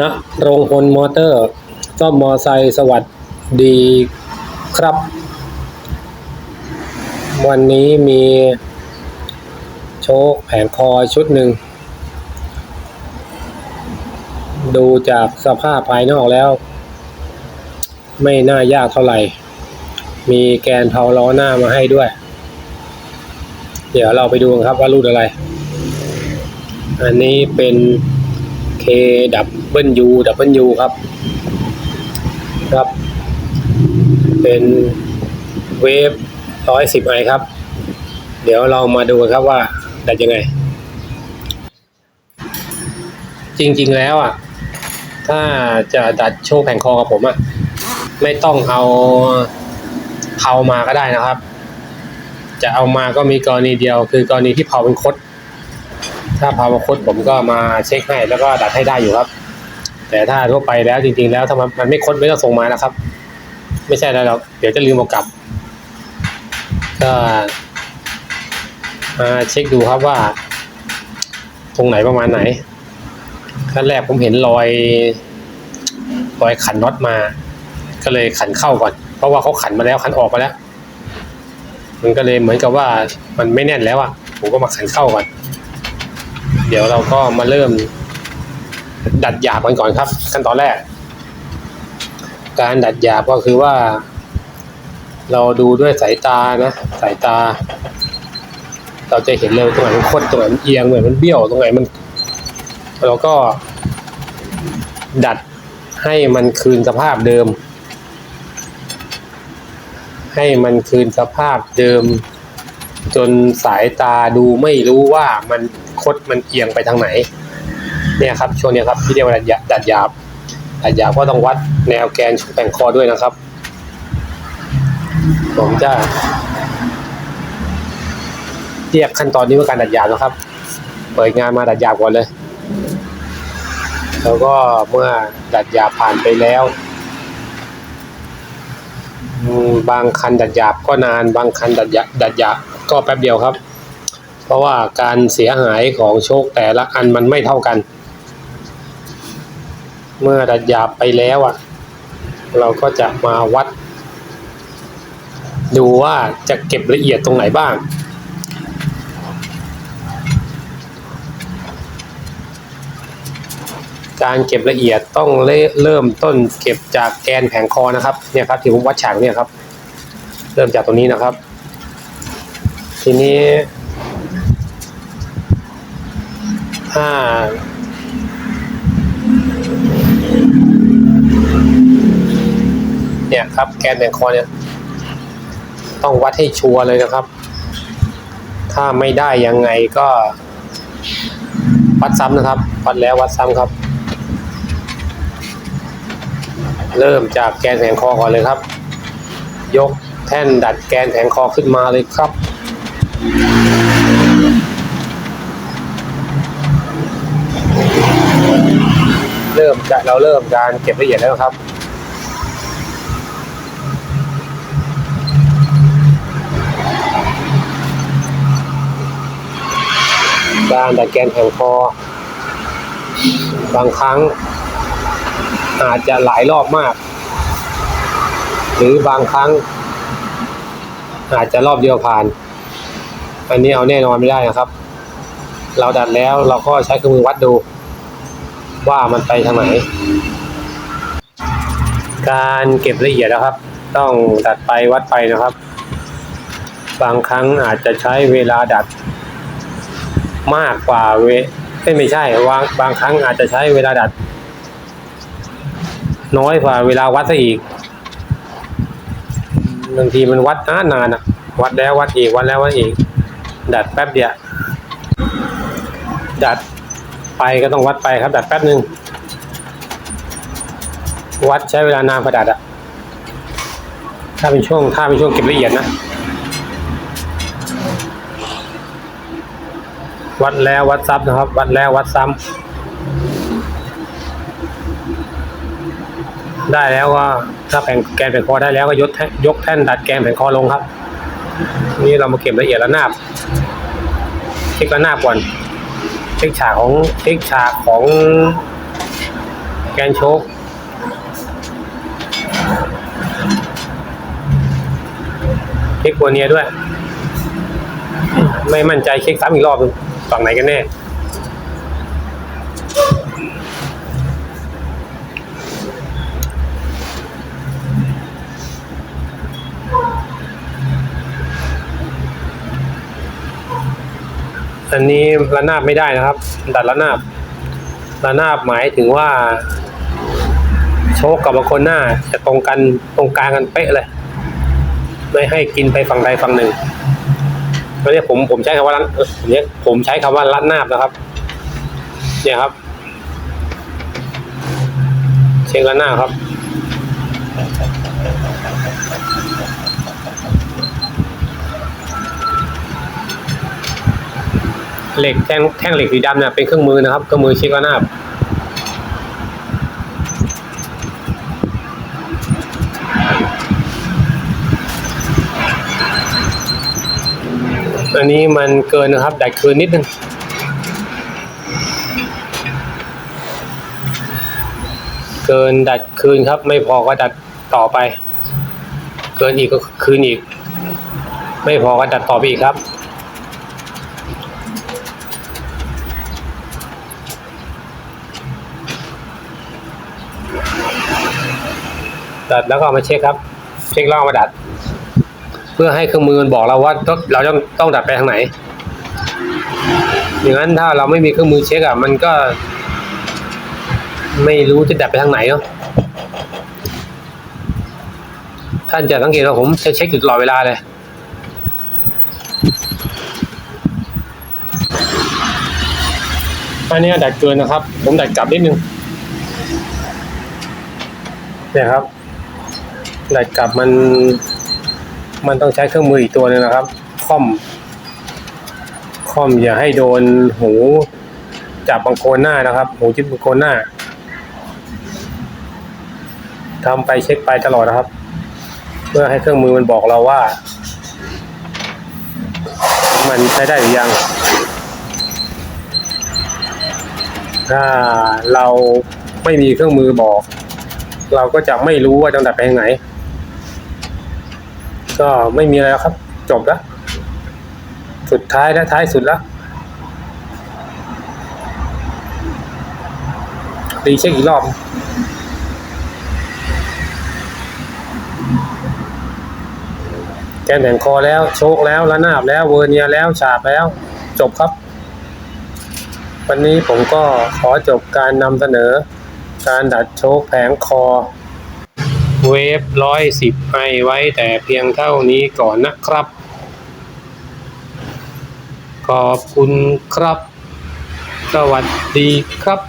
นะโรงพลมอเตอร์ซ่อมมอไซค์สวัสดีครับ วันนี้มีโชคแผงคอชุดหนึ่ง ดูจากสภาพภายนอกแล้ว ไม่น่ายากเท่าไหร่ มีแกนเผาล้อหน้ามาให้ด้วย เดี๋ยวเราไปดูครับว่ารุ่นอะไร อันนี้เป็น K ดับเบิลยูดับเบิลยูครับ ครับ เป็นเวฟร้อยสิบไอครับ เดี๋ยวเรามาดูกันครับว่าดัดยังไง จริงๆแล้วอะ ถ้าจะดัดโชว์แผงคอกับผมอะ ไม่ต้องเอาเผามาก็ได้นะครับ จะเอามาก็มีกรณีเดียว คือกรณีที่เผาเป็นคด ถ้าเผาเป็นคดผมก็มาเช็คให้แล้วก็ดัดให้ได้อยู่ครับ แต่ถ้าทั่วไปแล้วจริง ๆ แล้วถ้ามันมันไม่คดไม่ต้องส่งมานะครับ ไม่ใช่แล้วหรอกเดี๋ยวจะลืมเอากลับ ก็มาเช็คดูครับว่า ตรงไหนประมาณไหนขั้นแรกผมเห็นรอยรอยขันน็อตมา ก็เลยขันเข้าก่อน เพราะว่าเขาขันมาแล้วขันออกมาแล้ว มันก็เลยเหมือนกับว่ามันไม่แน่นแล้วอะผมก็มาขันเข้าก่อน ดี๋ยวเราก็มาเริ่ม ดัดหยาบกันก่อนครับ ขั้นตอนแรก การดัดหยาบก็คือว่า เราดูด้วยสายตานะ สายตา เราจะเห็นเลยตรงไหนมันคดตรงไหนมันเอียงตรงไหนมันเบี้ยวตรงไหนมันเราก็ ดัดให้มันคืนสภาพเดิม ให้มันคืนสภาพเดิม จนสายตาดูไม่รู้ว่ามัน คดมันเอียงไปทางไหน เนี่ยครับช่วงนี้ครับที่เรียกว่าดัดหยาบดัดหยาบก็ต้องวัดแนวแกนช่วงแผงคอด้วยนะครับ ผมจะเรียกขั้นตอนนี้ว่าการดัดหยาบนะครับ เปิดงานมาดัดหยาบก่อนเลย แล้วก็เมื่อดัดหยาบผ่านไปแล้วบางคันดัดหยาบก็นาน บางคันดัดหยาบดัดหยาบก็แป๊บเดียวครับ เพราะว่าการเสียหายของโชคแต่ละอันมันไม่เท่ากัน เมื่อดัดหยาบไปแล้วอะ เราก็จะมาวัด ดูว่าจะเก็บละเอียดตรงไหนบ้างการเก็บละเอียดต้องเริ่เริ่มต้นเก็บจากแกนแผงคอนะครับเนี่ยครับที่ผมวัดฉากเนี่ยครับ เริ่มจากตรงนี้นะครับ ทีนี้ ถ้าเนี่ยครับแกนแผงคอเนี่ย ต้องวัดให้ชัวร์เลยนะครับ ถ้าไม่ได้ยังไงก็ วัดซ้ำนะครับ วัดแล้ววัดซ้ำครับ เริ่มจากแกนแผงคอก่อนเลยครับ ยกแท่นดัดแกนแผงคอขึ้นมาเลยครับ เริ่มจะเราเริ่มการเก็บละเอียดแล้วครับการดัดแกนแผงคอบางครั้ง อาจจะหลายรอบมาก หรือบางครั้ง อาจจะรอบเดียวผ่าน อันนี้เอาแน่นอนไม่ได้นะครับ เราดัดแล้วเราก็ใช้เครื่องมือวัดดู ว่ามันไปทางไหน การเก็บละเอียดนะครับ ต้องดัดไปวัดไปนะครับ บางครั้งอาจจะใช้เวลาดัดมากกว่าเวไม่ใช่บางบางครั้งอาจจะใช้เวลาดัด น้อยกว่าเวลาวัดซะอีกบางทีมันวัดนานนานอะวัดแล้ววัดอีกวัดแล้ววัดอีก ดัดแป๊บเดียวดัด ไปก็ต้องวัดไปครับดัดแป๊บหนึ่งวัดใช้เวลานานกว่าดัดอะถ้าเป็นช่วงถ้าเป็นช่วงเก็บละเอียดนะ วัดแล้ววัดซ้ำนะครับ วัดแล้ววัดซ้ำได้แล้วว่าถ้าแผงแกนแผงคอได้แล้วก็ยกแท่นยกแท่นดัดแกนแผงคอลงครับ นี่เรามาเก็บละเอียดระนาบเช็คระนาบก่อน เช็คฉากของเช็คฉากของแกนโชกเช็คโัวเนียด้วย ไม่มั่นใจเช็คซ้ำอีกรอบฝั่งไหนกันแน่ อันนี้ระนาบไม่ได้นะครับ ดัดระนาบระนาบหมายถึงว่า โชคกับบางคนหน้า จะตรงกันตรงกลางกันเป๊ะเลย ไม่ให้กินไปฝั่งใดฝั่งหนึ่งวเนี่ยผมผมใช้คำว่ารัดเออเนี่ยผมใช้คำว่ารัดนาบนะครับ เนี่ยครับ เช็คระนาบครับ เหล็กแท่งแท่งเหล็กสีดำเนี่ยเป็นเครื่องมือนะครับเครื่องมือเช็คระนาบอันนี้มันเกินนะครับ ดัดคืนนิดนึงเกินดัดคืนครับ ไม่พอก็ดัดต่อไป เกินอีกก็คืนอีก ไม่พอก็ดัดต่อไปอีกครับ ดัดแล้วก็เอามาเช็คครับ เช็คล้อามาดัด เพื่อให้เครื่องมือมันบอกเราว่าเราต้องต้องดัดไปทางไหนอย่างนั้นถ้าเราไม่มีเครื่องมือเช็คอะมันก็ ไม่รู้จะดัดไปทางไหนเนาะท่านจะสังเกตว่าผมจะเช็คอยู่ตลอดเวลาเลยอันนี้ดัดเกินนะครับ ผมดัดกลับนิดนึงเนี่ยครับ ดัดกลับมัน มันต้องใช้เครื่องมืออีกตัวหนึงนะครับค่อมค่อมอย่าให้โดนหูจับบางโคนหน้านะครับ หูจิ้มบางโคนหน้าทำไปเช็คไปตลอดนะครับ เพื่อให้เครื่องมือมันบอกเราว่า มันใช้ได้หรือยัง ถ้าเราไม่มีเครื่องมือบอก เราก็จะไม่รู้ว่าจะดัดไปทางไหน ก็ไม่มีอะไรแล้วครับ จบแล้ว สุดท้ายและท้ายสุดแล้วรีเช็คอีกรอบแกนแบ่งคอแล้ว โชคแล้วระนาบแล้ว เวอร์เนียแล้ว ฉาบแล้ว จบครับ วันนี้ผมก็ขอจบการนำเสนอ การดัดโชคแผงคอ เวฟร้อยสิบไอไว้แต่เพียงเท่านี้ก่อนนะครับ ขอบคุณครับ สวัสดีครับ